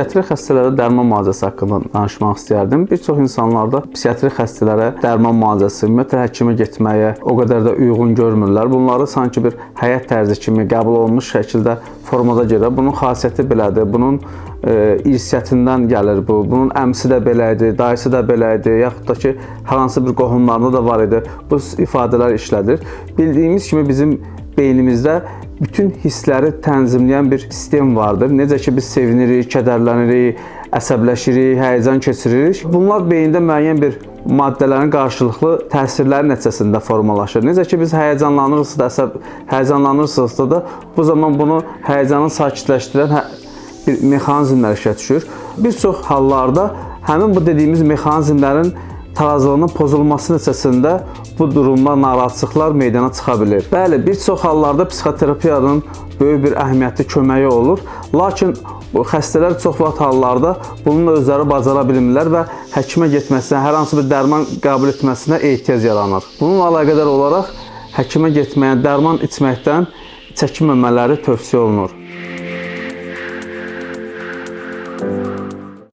Psixiatri xəstələrə dərman müalicəsi haqqında danışmaq istəyərdim. Bir çox insanlarda psixiatri xəstələrə dərman müalicəsi, ümumiyyətlə həkimə getməyə o qədər də uyğun görmürlər. Bunları sanki bir həyat tərzi kimi qəbul olunmuş şəkildə formada görə. Bunun xassiyyəti belədir. Bunun e, irsiyyətindən gəlir bu. Bunun əmsi də belə idi, dayısı da belə idi, yaxud da ki, hər hansı bir qohumlarında da var idi. Bu ifadələr işlədir. Bildiyimiz kimi bizim beynimizdə bütün hissləri tənzimləyən bir sistem vardır. Necə ki biz sevinirik, kədərlənirik, əsəbləşirik, həyəcan keçiririk. Bunlar beyində müəyyən bir maddələrin qarşılıqlı təsirləri nəticəsində formalaşır. Necə ki biz həyəcanlanırıqsa da, əsəb həyəcanlanırsınızsa da bu zaman bunu həyəcanı sakitləşdirən bir mexanizmlər işə düşür. Bir çox hallarda həmin bu dediyimiz mexanizmlərin tarazlığının pozulması nəticəsində bu durumlar, narahatçılıqlar meydana çıxa bilər. Bəli, bir çox hallarda psixoterapiyanın böyük bir əhəmiyyətli köməyi olur. Lakin bu xəstələr çox vaxt hallarda bununla özləri bacara bilmirlər və həkimə getməsinə, hər hansı bir dərman qəbul etməsinə ehtiyac yaranır. Bununla əlaqədar olaraq həkimə getməyə, dərman içməkdən çəkinməmələri tövsiyə olunur.